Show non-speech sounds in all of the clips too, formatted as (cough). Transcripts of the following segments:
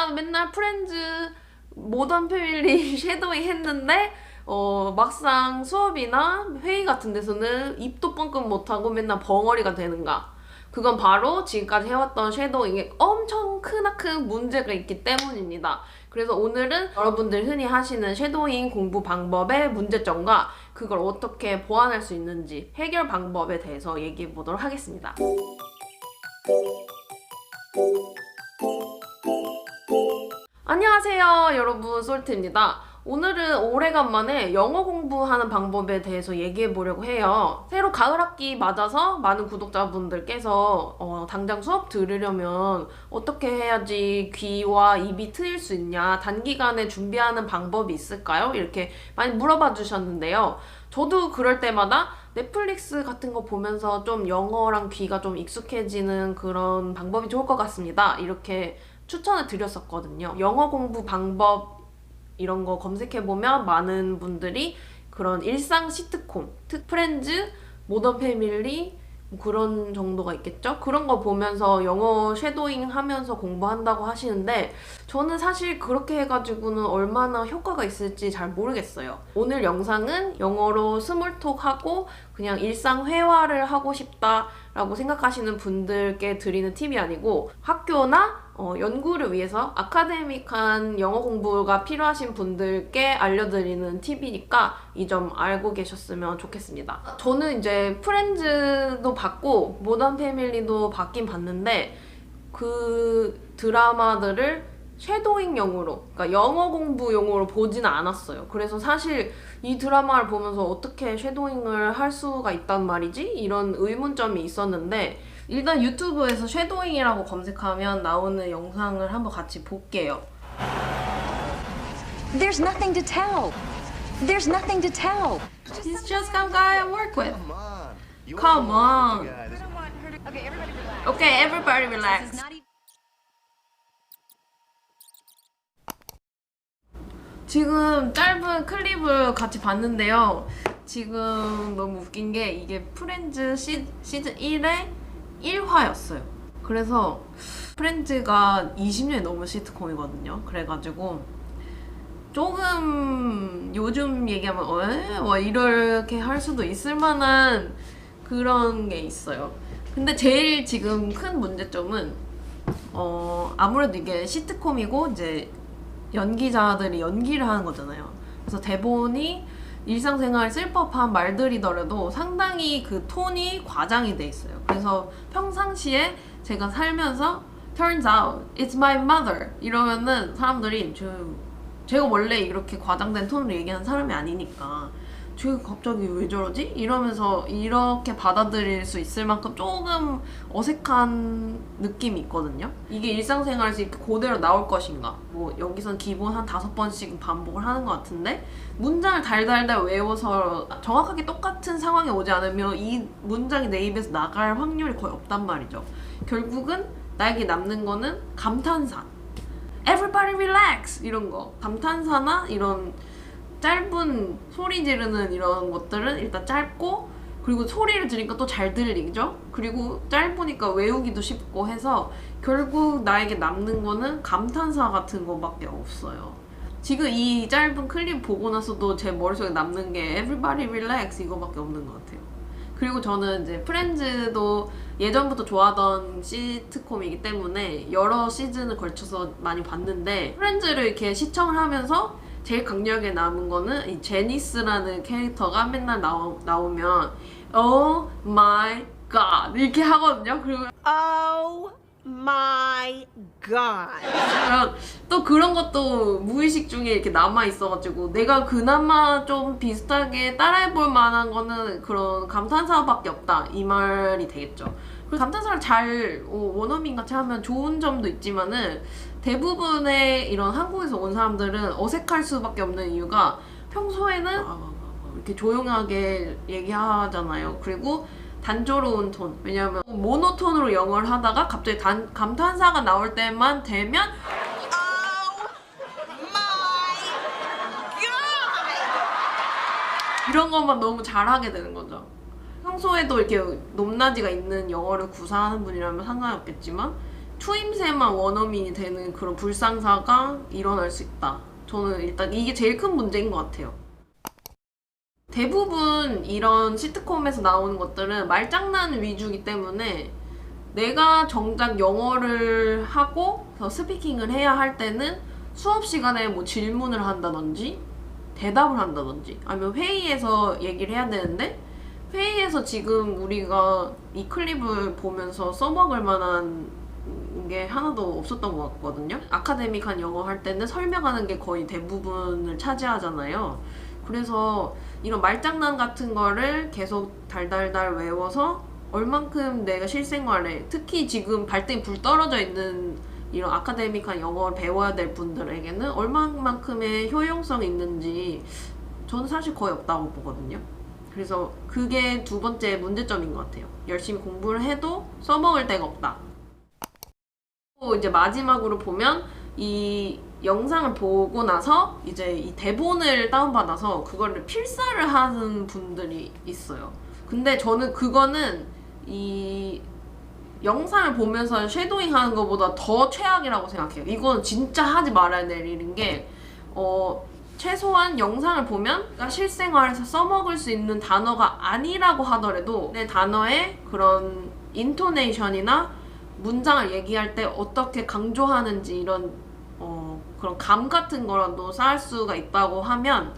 나 맨날 프렌즈 모던 패밀리 (laughs) 쉐도잉 했는데 어 막상 수업이나 회의 같은 데서는 입도 뻥끗 못하고 맨날 벙어리가 되는가 그건 바로 지금까지 해왔던 쉐도잉에 엄청 크나큰 문제가 있기 때문입니다. 그래서 오늘은 여러분들 흔히 하시는 쉐도잉 공부 방법의 문제점과 그걸 어떻게 보완할 수 있는지 해결 방법에 대해서 얘기해 보도록 하겠습니다. 안녕하세요, 여러분. 솔트입니다. 오늘은 오래간만에 영어 공부하는 방법에 대해서 얘기해 보려고 해요. 새로 가을 학기 맞아서 많은 구독자분들께서 어, 당장 수업 들으려면 어떻게 해야지 귀와 입이 트일 수 있냐, 단기간에 준비하는 방법이 있을까요? 이렇게 많이 물어봐 주셨는데요. 저도 그럴 때마다 넷플릭스 같은 거 보면서 좀 영어랑 귀가 좀 익숙해지는 그런 방법이 좋을 것 같습니다. 이렇게 추천을 드렸었거든요. 영어 공부 방법 이런 거 검색해보면 많은 분들이 그런 일상 시트콤, 특 프렌즈, 모던 패밀리 뭐 그런 정도가 있겠죠? 그런 거 보면서 영어 쉐도잉 하면서 공부한다고 하시는데 저는 사실 그렇게 해가지고는 얼마나 효과가 있을지 잘 모르겠어요. 오늘 영상은 영어로 스몰톡 하고 그냥 일상 회화를 하고 싶다라고 생각하시는 분들께 드리는 팁이 아니고 학교나 어, 연구를 위해서 아카데믹한 영어 공부가 필요하신 분들께 알려드리는 팁이니까 이 점 알고 계셨으면 좋겠습니다. 저는 이제 프렌즈도 봤고 모던 패밀리도 봤긴 봤는데 그 드라마들을 쉐도잉 용으로, 그러니까 영어 공부 용으로 보지는 않았어요. 그래서 사실 이 드라마를 보면서 어떻게 쉐도잉을 할 수가 있단 말이지? 이런 의문점이 있었는데 일단 유튜브에서 쉐도잉이라고 검색하면 나오는 영상을 한번 같이 볼게요. There's nothing to tell. There's nothing to tell. He's just some guy I work with. Come on. Okay, everybody relax. 지금 짧은 클립을 같이 봤는데요. 지금 너무 웃긴 게 이게 프렌즈 시, 시즌 1의 1화였어요. 그래서 프렌즈가 20년이 넘은 시트콤이거든요. 그래가지고 조금 요즘 얘기하면 어, 에? 뭐 이렇게 할 수도 있을 만한 그런 게 있어요. 근데 제일 지금 큰 문제점은 어 아무래도 이게 시트콤이고 이제 연기자들이 연기를 하는 거잖아요. 그래서 대본이 일상생활 쓸 법한 말들이더라도 상당히 그 톤이 과장이 돼 있어요. 그래서 평상시에 제가 살면서 turns out it's my mother 이러면은 사람들이 저 제가 원래 이렇게 과장된 톤으로 얘기하는 사람이 아니니까 쟤 갑자기 왜 저러지? 이러면서 이렇게 받아들일 수 있을 만큼 조금 어색한 느낌이 있거든요. 이게 일상생활에서 이렇게 그대로 나올 것인가? 뭐 여기선 기본 한 다섯 번씩 반복을 하는 것 같은데 문장을 달달달 외워서 정확하게 똑같은 상황에 오지 않으면 이 문장이 내 입에서 나갈 확률이 거의 없단 말이죠. 결국은 나에게 남는 거는 감탄사. Everybody relax 이런 거 감탄사나 이런 짧은 소리 지르는 이런 것들은 일단 짧고 그리고 소리를 들으니까 또 잘 들리죠. 그리고 짧으니까 외우기도 쉽고 해서 결국 나에게 남는 거는 감탄사 같은 거밖에 없어요. 지금 이 짧은 클립 보고 나서도 제 머릿속에 남는 게 Everybody relax 이거밖에 없는 것 같아요. 그리고 저는 이제 프렌즈도 예전부터 좋아하던 시트콤이기 때문에 여러 시즌을 걸쳐서 많이 봤는데 프렌즈를 이렇게 시청을 하면서 제일 강력하게 남은 거는 이 제니스라는 캐릭터가 맨날 나오, 나오면 Oh my god 이렇게 하거든요. 그리고 Oh my god. 또 그런 것도 무의식 중에 이렇게 남아 있어가지고 내가 그나마 좀 비슷하게 따라해볼 만한 거는 그런 감탄사밖에 없다 이 말이 되겠죠. 감탄사를 잘 어, 원어민 같이 하면 좋은 점도 있지만은 대부분의 이런 한국에서 온 사람들은 어색할 수밖에 없는 이유가 평소에는 이렇게 조용하게 얘기하잖아요. 그리고 단조로운 톤. 왜냐하면 모노톤으로 영어를 하다가 갑자기 단, 감탄사가 나올 때만 되면 이런 것만 너무 잘하게 되는 거죠. 평소에도 이렇게 높낮이가 있는 영어를 구사하는 분이라면 상관이 없겠지만 추임새만 원어민이 되는 그런 불상사가 일어날 수 있다. 저는 일단 이게 제일 큰 문제인 것 같아요. 대부분 이런 시트콤에서 나오는 것들은 말장난 위주이기 때문에 내가 정작 영어를 하고 더 스피킹을 해야 할 때는 수업 시간에 뭐 질문을 한다든지 대답을 한다든지 아니면 회의에서 얘기를 해야 되는데 회의에서 지금 우리가 이 클립을 보면서 써먹을 만한 게 하나도 없었던 것 같거든요. 아카데믹한 영어 할 때는 설명하는 게 거의 대부분을 차지하잖아요. 그래서 이런 말장난 같은 거를 계속 달달달 외워서 얼만큼 내가 실생활에 특히 지금 발등에 불 떨어져 있는 이런 아카데믹한 영어를 배워야 될 분들에게는 얼마만큼의 효용성이 있는지 저는 사실 거의 없다고 보거든요. 그래서 그게 두 번째 문제점인 것 같아요. 열심히 공부를 해도 써먹을 데가 없다. 또 이제 마지막으로 보면 이 영상을 보고 나서 이제 이 대본을 다운받아서 그거를 필사를 하는 분들이 있어요. 근데 저는 그거는 이 영상을 보면서 쉐도잉 하는 것보다 더 최악이라고 생각해요. 이건 진짜 하지 말아야 될 일인 게, 어, 최소한 영상을 보면 그러니까 실생활에서 써먹을 수 있는 단어가 아니라고 하더라도 내 단어의 그런 인토네이션이나 문장을 얘기할 때 어떻게 강조하는지 이런 어, 그런 감 같은 거라도 쌓을 수가 있다고 하면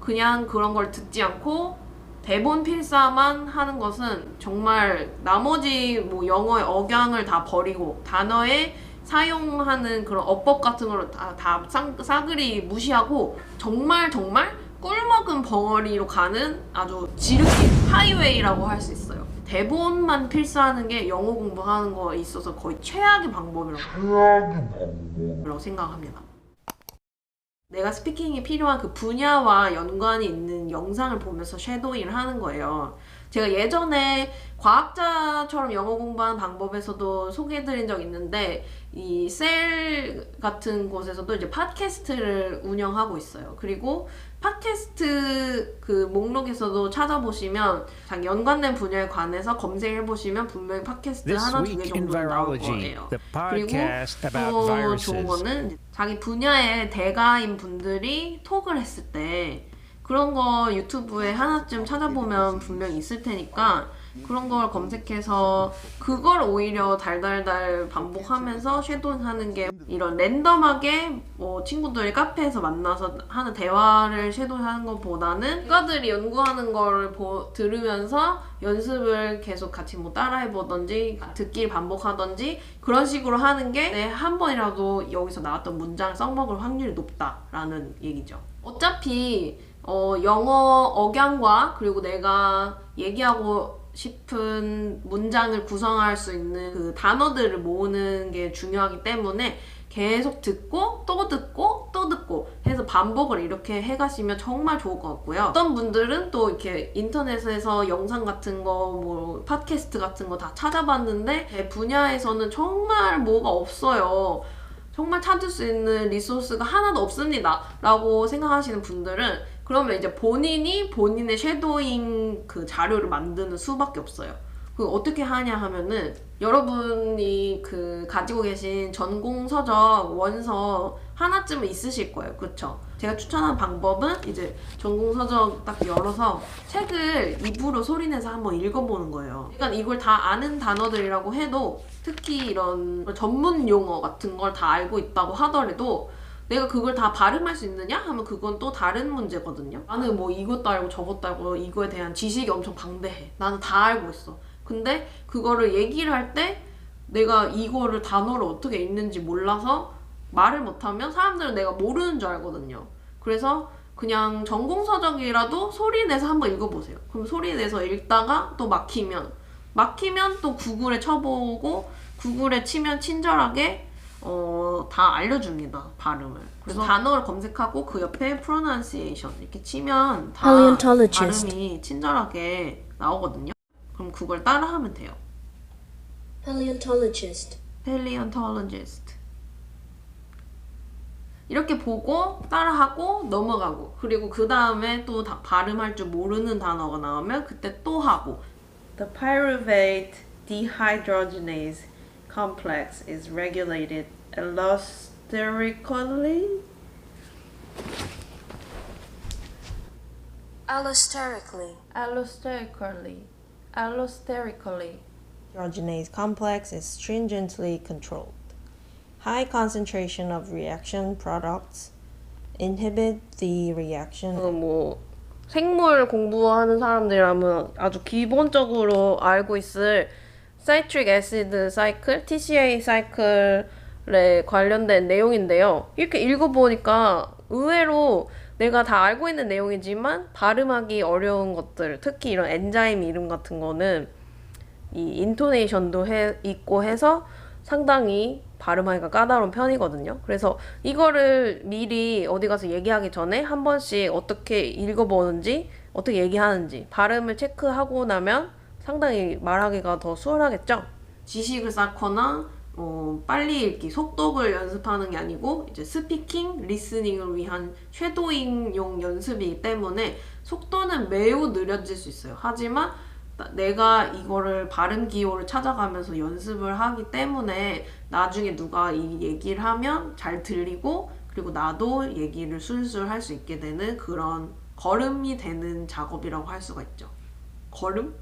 그냥 그런 걸 듣지 않고 대본 필사만 하는 것은 정말 나머지 뭐 영어의 억양을 다 버리고 단어에 사용하는 그런 어법 같은 거를 다, 다 쌍- 싸그리 무시하고 정말 정말 꿀먹은 벙어리로 가는 아주 지름길 하이웨이라고 할 수 있어요. 대본만 필사하는 게 영어 공부하는 거에 있어서 거의 최악의 방법이라고 라고 생각합니다. 내가 스피킹이 필요한 그 분야와 연관이 있는 영상을 보면서 쉐도잉을 하는 거예요. 제가 예전에 과학자처럼 영어 공부하는 방법에서도 소개해드린 적 있는데 이 셀 같은 곳에서도 이제 팟캐스트를 운영하고 있어요. 그리고 팟캐스트 그 목록에서도 찾아보시면 자기 연관된 분야에 관해서 검색해 보시면 분명히 팟캐스트 This 하나 두 개 정도 나올 거예요. 그리고 또 좋은. 거는 자기 분야의 대가인 분들이 톡을 했을 때 그런 거 유튜브에 하나쯤 찾아보면 분명히 있을 테니까 그런 걸 검색해서 그걸 오히려 달달달 반복하면서 쉐도잉하는 게 이런 랜덤하게 뭐 친구들이 카페에서 만나서 하는 대화를 쉐도잉하는 것보다는 국가들이 연구하는 걸 보- 들으면서 연습을 계속 같이 뭐 따라해보던지 듣기를 반복하던지 그런 식으로 하는 게내한 번이라도 여기서 나왔던 문장을 써먹을 확률이 높다라는 얘기죠. 어차피 어, 영어 억양과 그리고 내가 얘기하고 싶은 문장을 구성할 수 있는 그 단어들을 모으는 게 중요하기 때문에 계속 듣고 또 듣고 또 듣고 해서 반복을 이렇게 해가시면 정말 좋을 것 같고요. 어떤 분들은 또 이렇게 인터넷에서 영상 같은 거, 뭐 팟캐스트 같은 거 다 찾아봤는데 제 분야에서는 정말 뭐가 없어요. 정말 찾을 수 있는 리소스가 하나도 없습니다. 라고 생각하시는 분들은 그러면 이제 본인이 본인의 쉐도잉 그 자료를 만드는 수밖에 없어요. 그 어떻게 하냐 하면은 여러분이 그 가지고 계신 전공 서적 원서 하나쯤은 있으실 거예요. 그쵸? 제가 추천한 방법은 이제 전공 서적 딱 열어서 책을 입으로 소리내서 한번 읽어보는 거예요. 그러니까 이걸 다 아는 단어들이라고 해도 특히 이런 전문 용어 같은 걸 다 알고 있다고 하더라도 내가 그걸 다 발음할 수 있느냐 하면 그건 또 다른 문제거든요. 나는 뭐 이것도 알고 저것도 알고 이거에 대한 지식이 엄청 방대해. 나는 다 알고 있어. 근데 그거를 얘기를 할 때 내가 이거를 단어를 어떻게 읽는지 몰라서 말을 못하면 사람들은 내가 모르는 줄 알거든요. 그래서 그냥 전공서적이라도 소리 내서 한번 읽어보세요. 그럼 소리 내서 읽다가 또 막히면 막히면 또 구글에 쳐보고 구글에 치면 친절하게 어, 다 알려줍니다 발음을. 그래서 단어를 검색하고 그 옆에 pronunciation 이렇게 치면 다 Paleontologist. 발음이 친절하게 나오거든요. 그럼 그걸 따라하면 돼요. Paleontologist. paleontologist. 이렇게 보고 따라하고 넘어가고 그리고 그 다음에 또 다 발음할 줄 모르는 단어가 나오면 그때 또 하고 The pyruvate dehydrogenase complex is regulated allosterically. Allosterically. Allosterically. Allosterically. Hydrogenase complex is stringently controlled. High concentration of reaction products inhibit the reaction. 그 뭐 생물 공부하는 사람들이라면 아주 기본적으로 알고 있을 사이트릭 애시드 사이클, TCA 사이클에 관련된 내용인데요. 이렇게 읽어보니까 의외로 내가 다 알고 있는 내용이지만 발음하기 어려운 것들, 특히 이런 엔자임 이름 같은 거는 이 인토네이션도 해, 있고 해서 상당히 발음하기가 까다로운 편이거든요. 그래서 이거를 미리 어디 가서 얘기하기 전에 한 번씩 어떻게 읽어보는지, 어떻게 얘기하는지 발음을 체크하고 나면 상당히 말하기가 더 수월하겠죠. 지식을 쌓거나 어, 빨리 읽기, 속독을 연습하는 게 아니고 이제 스피킹, 리스닝을 위한 쉐도잉용 연습이기 때문에 속도는 매우 느려질 수 있어요. 하지만 나- 내가 이거를 발음 기호를 찾아가면서 연습을 하기 때문에 나중에 누가 이 얘기를 하면 잘 들리고 그리고 나도 얘기를 술술 할 수 있게 되는 그런 걸음이 되는 작업이라고 할 수가 있죠. 걸음?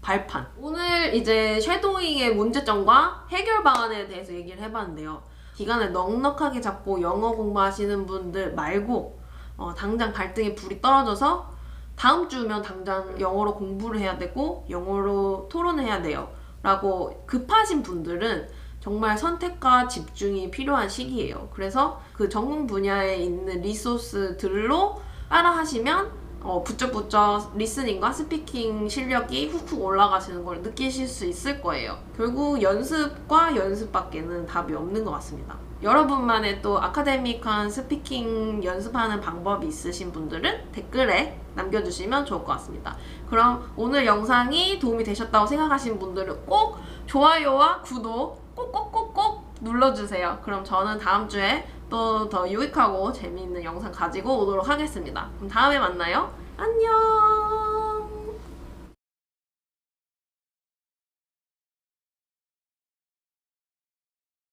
발판. 오늘 이제 쉐도잉의 문제점과 해결 방안에 대해서 얘기를 해봤는데요. 기간을 넉넉하게 잡고 영어 공부하시는 분들 말고 어, 당장 발등에 불이 떨어져서 다음 주면 당장 영어로 공부를 해야 되고 영어로 토론을 해야 돼요. 라고 급하신 분들은 정말 선택과 집중이 필요한 시기예요. 그래서 그 전공 분야에 있는 리소스들로 따라 하시면 어, 부쩍부쩍 리스닝과 스피킹 실력이 훅훅 올라가시는 걸 느끼실 수 있을 거예요. 결국 연습과 연습밖에는 답이 없는 것 같습니다. 여러분만의 또 아카데믹한 스피킹 연습하는 방법이 있으신 분들은 댓글에 남겨주시면 좋을 것 같습니다. 그럼 오늘 영상이 도움이 되셨다고 생각하시는 분들은 꼭 좋아요와 구독 꼭꼭꼭꼭 눌러주세요. 그럼 저는 다음 주에 또 더 유익하고 재미있는 영상 가지고 오도록 하겠습니다. 그럼 다음에 만나요. 안녕!